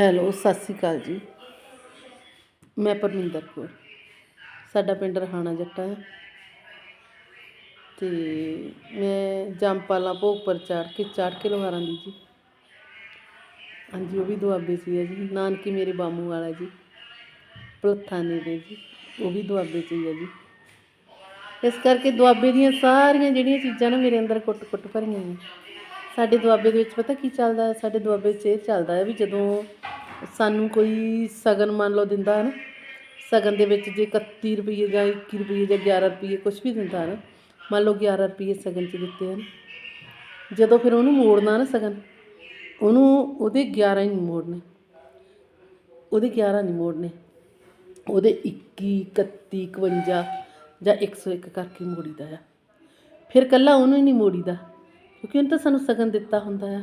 Hello, ਸਤਿ ਸ਼੍ਰੀ ਅਕਾਲ ਜੀ। ਮੈਂ ਪਰਮਿੰਦਰ ਕੌਰ। ਸਾਡਾ ਪਿੰਡ ਰਹਾਣਾ ਜੱਟਾ ਹੈ। ਤੇ ਮੈਂ ਜੰਪਾਲਾ ਭੋਗਪੁਰ ਚੜ੍ਹ ਕੇ ਚੜ੍ਹ ਕੇ ਲੋਹਾਰਾਂ ਦੀ ਜੀ। ਹਾਂਜੀ, ਉਹ ਵੀ ਦੁਆਬੇ ਸੀ ਹੈ ਜੀ। ਨਾਨਕੀ ਮੇਰੇ ਬਾਮੂ ਵਾਲਾ ਜੀ। ਪਲੱਥਾਨੇ ਦੇ ਜੀ। ਉਹ ਵੀ ਦੁਆਬੇ 'ਚ ਹੀ ਹੈ ਜੀ। ਇਸ ਕਰਕੇ ਦੁਆਬੇ ਦੀਆਂ ਸਾਰੀਆਂ ਜਿਹੜੀਆਂ ਚੀਜ਼ਾਂ ਨਾ ਮੇਰੇ ਅੰਦਰ ਕੁੱਟ-ਕੁੱਟ ਭਰੀਆਂ ਨੇ। ਸਾਡੇ ਦੁਆਬੇ ਦੇ ਵਿੱਚ ਪਤਾ ਕੀ ਚੱਲਦਾ ਸਾਡੇ ਦੁਆਬੇ 'ਚ ਇਹ ਚੱਲਦਾ ਹੈ ਵੀ ਜਦੋਂ ਸਾਨੂੰ ਕੋਈ ਸਗਨ ਮੰਨ ਲਓ ਦਿੰਦਾ ਹੈ ਨਾ, ਸਗਨ ਦੇ ਵਿੱਚ ਜੇ 31 ਰੁਪਏ ਜਾਂ 21 ਰੁਪਏ ਜਾਂ 11 ਰੁਪਏ ਕੁਝ ਵੀ ਦਿੰਦਾ ਹੈ ਨਾ, ਮੰਨ ਲਓ 11 ਰੁਪਏ ਸਗਨ 'ਚ ਦਿੱਤੇ ਹਨ, ਜਦੋਂ ਫਿਰ ਉਹਨੂੰ ਮੋੜਨਾ ਨਾ ਸਗਨ, ਉਹਨੂੰ ਉਹਦੇ 11 ਹੀ ਨਹੀਂ ਮੋੜਨੇ, ਉਹਦੇ 11 ਨਹੀਂ ਮੋੜਨੇ, ਉਹਦੇ 21 31 51 ਜਾਂ 101 ਕਰਕੇ ਮੋੜੀਦਾ ਆ। ਫਿਰ ਕੱਲਾ ਉਹਨੂੰ ਹੀ ਨਹੀਂ ਮੋੜੀਦਾ। ਕਿਉਂਕਿ ਉਹਨੇ ਤਾਂ ਸਾਨੂੰ ਸਗਨ ਦਿੱਤਾ ਹੁੰਦਾ ਆ।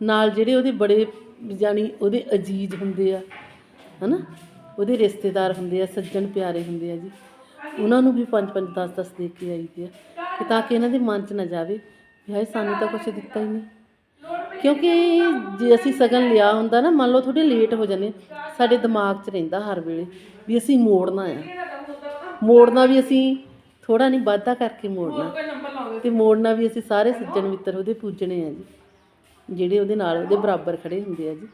ਨਾਲ ਜਿਹੜੇ ਉਹਦੇ ਬੜੇ ਜਾਣੀ ਉਹਦੇ ਅਜੀਜ਼ ਹੁੰਦੇ ਆ, ਹਨਾ? ਉਹਦੇ ਰਿਸ਼ਤੇਦਾਰ ਹੁੰਦੇ ਆ, ਸੱਜਣ ਪਿਆਰੇ ਹੁੰਦੇ ਆ ਜੀ। ਉਹਨਾਂ ਨੂੰ ਵੀ 5 5 10 10 ਦੇ ਕੇ ਆਈਦੇ ਆ ਕਿ ਤਾਂ ਕਿ ਇਹਨਾਂ ਦੇ ਮਨ 'ਚ ਨਾ ਜਾਵੇ ਵੀ ਹਾਏ, ਸਾਨੂੰ ਤਾਂ ਕੁਝ ਦਿੱਤਾ ਹੀ ਨਹੀਂ। ਕਿਉਂਕਿ ਜੇ ਅਸੀਂ ਸਗਨ ਲਿਆ ਹੁੰਦਾ ਨਾ, ਮੰਨ ਲਓ ਥੋੜੇ ਲੇਟ ਹੋ ਜਾਂਦੇ ਸਾਡੇ ਦਿਮਾਗ 'ਚ ਰਹਿੰਦਾ ਹਰ ਵੇਲੇ ਵੀ ਅਸੀਂ ਮੋੜਨਾ ਆ। ਮੋੜਨਾ ਵੀ ਅਸੀਂ ਥੋੜਾ ਨਹੀਂ ਵਾਧਾ ਕਰਕੇ ਮੋੜਨਾ। ਤੇ ਮੋੜਨਾ ਵੀ ਅਸੀਂ ਸਾਰੇ ਸੱਜਣ ਮਿੱਤਰ ਉਹਦੇ ਪੂਜਣੇ ਆ ਜੀ। ਜਿਹੜੇ ਉਹਦੇ ਨਾਲ ਉਹਦੇ ਬਰਾਬਰ ਖੜੇ ਹੁੰਦੇ ਆ ਜੀ।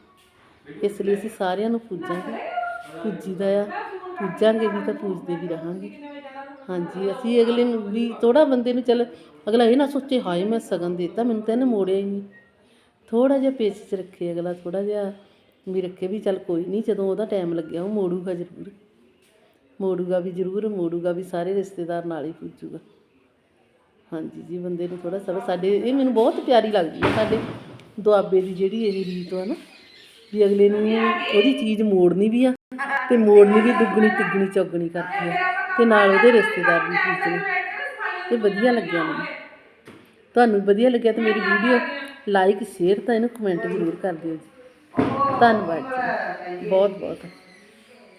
ਇਸ ਲਈ ਅਸੀਂ ਸਾਰਿਆਂ ਨੂੰ ਪੂਜਾਂਗੇ। ਪੂਜੀਦਾ ਆ। ਪੂਜਾਂਗੇ ਵੀ ਤਾਂ ਪੂਜਦੇ ਵੀ ਰਹਾਂਗੇ। ਹਾਂਜੀ ਅਸੀਂ ਅਗਲੇ ਨੂੰ ਵੀ ਥੋੜਾ ਬੰਦੇ ਨੂੰ ਚੱਲ ਅਗਲਾ ਇਹ ਨਾ ਸੋਚੇ ਹਾਏ ਮੈਂ ਸਗਨ ਦਿੱਤਾ ਮੈਨੂੰ ਤਾਂ ਇਹਨੇ ਮੋੜਿਆ ਹੀ ਨਹੀਂ। ਥੋੜਾ ਜਿਹਾ ਪੇਚ 'ਚ ਰੱਖੇ ਅਗਲਾ ਥੋੜਾ ਜਿਹਾ ਵੀ ਰੱਖੇ ਵੀ ਚੱਲ ਕੋਈ ਨਹੀਂ ਜਦੋਂ ਉਹਦਾ ਟਾਈਮ ਲੱਗਿਆ ਉਹ ਮੋੜੂਗਾ ਜ਼ਰੂਰ। ਮੋੜੂਗਾ ਵੀ ਜ਼ਰੂਰ, ਮੋੜੂਗਾ ਵੀ ਸਾਰੇ ਰਿਸ਼ਤੇਦਾਰ ਨਾਲ ਹੀ ਪੁੱਜੂਗਾ। ਹਾਂਜੀ ਜੀ, ਬੰਦੇ ਨੂੰ ਥੋੜਾ ਸਭ ਸਾਡੇ, ਇਹ ਮੈਨੂੰ ਬਹੁਤ ਪਿਆਰੀ ਲੱਗਦੀ ਹੈ ਸਾਡੇ ਦੁਆਬੇ ਦੀ ਜਿਹੜੀ ਇਹ ਰੀਤ ਆ ਨਾ, ਵੀ ਅਗਲੇ ਨੂੰ ਉਹਦੀ ਚੀਜ਼ ਮੋੜਨੀ ਵੀ ਆ ਤੇ ਮੋੜਨੀ ਵੀ ਦੁੱਗਣੀ, ਤਿੱਗਣੀ, ਚੌਗਣੀ ਕਰਦੀ ਆ ਤੇ ਨਾਲ ਉਹਦੇ ਰਿਸ਼ਤੇਦਾਰ ਵੀ ਪੁੱਜਣੇ ਇਹ ਵਧੀਆ ਲੱਗਿਆ ਮੈਨੂੰ। ਤੁਹਾਨੂੰ ਵਧੀਆ ਲੱਗਿਆ ਤਾਂ ਮੇਰੀ ਵੀਡੀਓ ਲਾਈਕ ਸ਼ੇਅਰ ਤਾਂ ਇਹਨੂੰ ਕਮੈਂਟ ਜ਼ਰੂਰ ਕਰ ਦਿਓ ਜੀ। ਧੰਨਵਾਦ ਜੀ। ਬਹੁਤ ਬਹੁਤ।